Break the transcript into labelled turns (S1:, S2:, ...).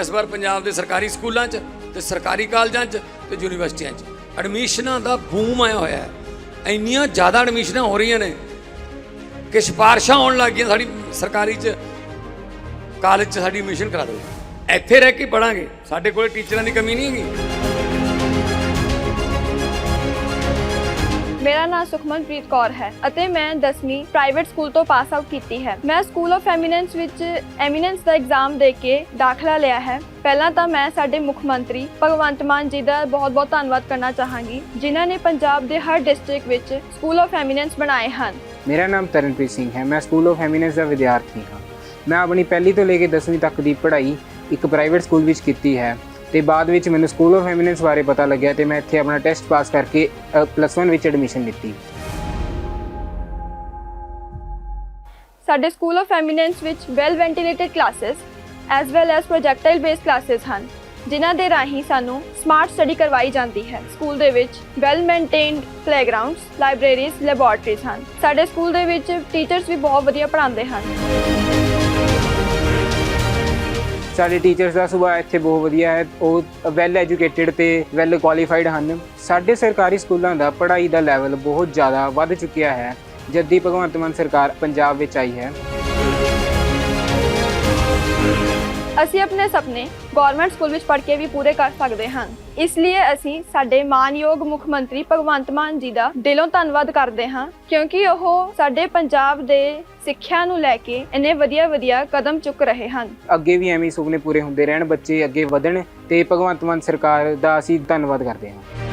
S1: ਇਸ ਵਾਰ ਪੰਜਾਬ ਦੇ ਸਰਕਾਰੀ ਸਕੂਲਾਂ 'ਚ ਤੇ ਸਰਕਾਰੀ ਕਾਲਜਾਂ 'ਚ ਤੇ ਯੂਨੀਵਰਸਿਟੀਆਂ 'ਚ। ਐਡਮਿਸ਼ਨਾਂ ਦਾ ਬੂਮ ਆਇਆ ਹੋਇਆ ਹੈ। ਇੰਨੀਆਂ ਜ਼ਿਆਦਾ ਐਡਮਿਸ਼ਨਾਂ ਹੋ ਰਹੀਆਂ ਨੇ ਕਿ ਸਿਫਾਰਸ਼ਾਂ ਆਉਣ ਲੱਗ ਗਈਆਂ ਸਾਡੀ ਸਰਕਾਰੀ 'ਚ, ਕਾਲਜ 'ਚ ਸਾਡੀ ਐਡਮਿਸ਼ਨ ਕਰਾ ਦਿਓ। ਇੱਥੇ ਰਹਿ ਕੇ ਪੜਾਂਗੇ ਸਾਡੇ ਕੋਲ ਟੀਚਰਾਂ ਦੀ ਕਮੀ ਨਹੀਂ ਹੈਗੀ।
S2: ਮੇਰਾ ਨਾਮ ਸੁਖਮਨਪ੍ਰੀਤ ਕੌਰ ਹੈ ਅਤੇ ਮੈਂ 10ਵੀਂ ਪ੍ਰਾਈਵੇਟ ਸਕੂਲ ਤੋਂ ਪਾਸ ਆਊਟ ਕੀਤੀ ਹੈ। ਮੈਂ ਸਕੂਲ ਆਫ ਐਮੀਨੈਂਸ ਵਿੱਚ ਐਮੀਨੈਂਸ ਦਾ ਐਗਜ਼ਾਮ ਦੇ ਕੇ ਦਾਖਲਾ ਲਿਆ ਹੈ। ਪਹਿਲਾਂ ਤਾਂ ਮੈਂ ਸਾਡੇ ਮੁੱਖ ਮੰਤਰੀ ਭਗਵੰਤ ਮਾਨ ਜੀ ਦਾ ਬਹੁਤ-ਬਹੁਤ ਧੰਨਵਾਦ ਕਰਨਾ ਚਾਹਾਂਗੀ, ਜਿਨ੍ਹਾਂ ਨੇ ਪੰਜਾਬ ਦੇ ਹਰ ਡਿਸਟ੍ਰਿਕਟ ਵਿੱਚ ਸਕੂਲ ਆਫ ਐਮੀਨੈਂਸ ਬਣਾਏ ਹਨ।
S3: ਮੇਰਾ ਨਾਮ ਤਰਨਪ੍ਰੀਤ ਸਿੰਘ ਹੈ। ਮੈਂ ਸਕੂਲ ਆਫ ਐਮੀਨੈਂਸ ਦਾ ਵਿਦਿਆਰਥੀ ਹਾਂ। ਮੈਂ ਆਪਣੀ ਪਹਿਲੀ ਤੋਂ ਲੈ ਕੇ 10ਵੀਂ ਤੱਕ ਦੀ ਪੜ੍ਹਾਈ ਇੱਕ ਪ੍ਰਾਈਵੇਟ ਸਕੂਲ ਵਿੱਚ ਕੀਤੀ ਹੈ। ਤੇ ਬਾਅਦ ਵਿੱਚ ਮੈਨੂੰ ਸਕੂਲ ਆਫ ਫੈਮਿਨਿਸ ਬਾਰੇ ਪਤਾ ਲੱਗਿਆ ਤੇ ਮੈਂ ਇੱਥੇ ਆਪਣਾ ਟੈਸਟ ਪਾਸ ਕਰਕੇ ਪਲੱਸ 1 ਵਿੱਚ ਐਡਮਿਸ਼ਨ ਲਿੱਤੀ।
S2: ਸਾਡੇ ਸਕੂਲ ਆਫ ਫੈਮਿਨਿਸ ਵਿੱਚ well ventilated classes as well as projectile base classes ਹਨ, ਜਿਨ੍ਹਾਂ ਦੇ ਰਾਹੀਂ ਸਾਨੂੰ ਸਮਾਰਟ ਸਟੱਡੀ ਕਰਵਾਈ ਜਾਂਦੀ ਹੈ। ਸਕੂਲ ਦੇ ਵਿੱਚ well maintained playgrounds libraries laboratories ਹਨ। ਸਾਡੇ ਸਕੂਲ ਦੇ ਵਿੱਚ ਟੀਚਰਸ ਵੀ ਬਹੁਤ ਵਧੀਆ ਪੜ੍ਹਾਉਂਦੇ ਹਨ।
S3: ਸਾਡੇ ਟੀਚਰਸ ਦਾ ਸੁਭਾਅ ਇੱਥੇ ਬਹੁਤ ਵਧੀਆ ਹੈ, ਉਹ ਵੈਲ ਐਜੂਕੇਟਿਡ ਤੇ ਵੈਲ ਕੁਆਲੀਫਾਈਡ ਹਨ। ਸਾਡੇ ਸਰਕਾਰੀ ਸਕੂਲਾਂ ਦਾ ਪੜ੍ਹਾਈ ਦਾ ਲੈਵਲ ਬਹੁਤ ਜ਼ਿਆਦਾ ਵੱਧ ਚੁੱਕਿਆ ਹੈ, ਜਦ ਦੀ ਭਗਵੰਤ ਮਾਨ ਸਰਕਾਰ ਪੰਜਾਬ ਵਿੱਚ ਆਈ ਹੈ।
S2: ਅਸੀਂ ਆਪਣੇ ਸੁਪਨੇ ਗਵਰਨਮੈਂਟ ਸਕੂਲ ਵਿੱਚ ਪੜ੍ਹ ਕੇ ਵੀ ਪੂਰੇ ਕਰ ਸਕਦੇ ਹਾਂ। ਇਸ ਲਈ ਅਸੀਂ ਸਾਡੇ ਮਾਨਯੋਗ ਮੁੱਖ ਮੰਤਰੀ ਭਗਵੰਤ ਮਾਨ ਜੀ ਦਾ ਦਿਲੋਂ ਧੰਨਵਾਦ ਕਰਦੇ ਹਾਂ, ਕਿਉਂਕਿ ਉਹ ਸਾਡੇ ਪੰਜਾਬ ਦੇ ਸਿੱਖਿਆ ਨੂੰ ਲੈ ਕੇ ਇੰਨੇ ਵਧੀਆ ਵਧੀਆ ਕਦਮ ਚੁੱਕ ਰਹੇ ਹਨ।
S3: ਅੱਗੇ ਵੀ ਐਵੇਂ ਸੁਪਨੇ ਪੂਰੇ ਹੁੰਦੇ ਰਹਿਣ, ਬੱਚੇ ਅੱਗੇ ਵਧਣ ਤੇ ਭਗਵੰਤ ਮਾਨ ਸਰਕਾਰ ਦਾ ਅਸੀਂ ਧੰਨਵਾਦ ਕਰਦੇ ਹਾਂ।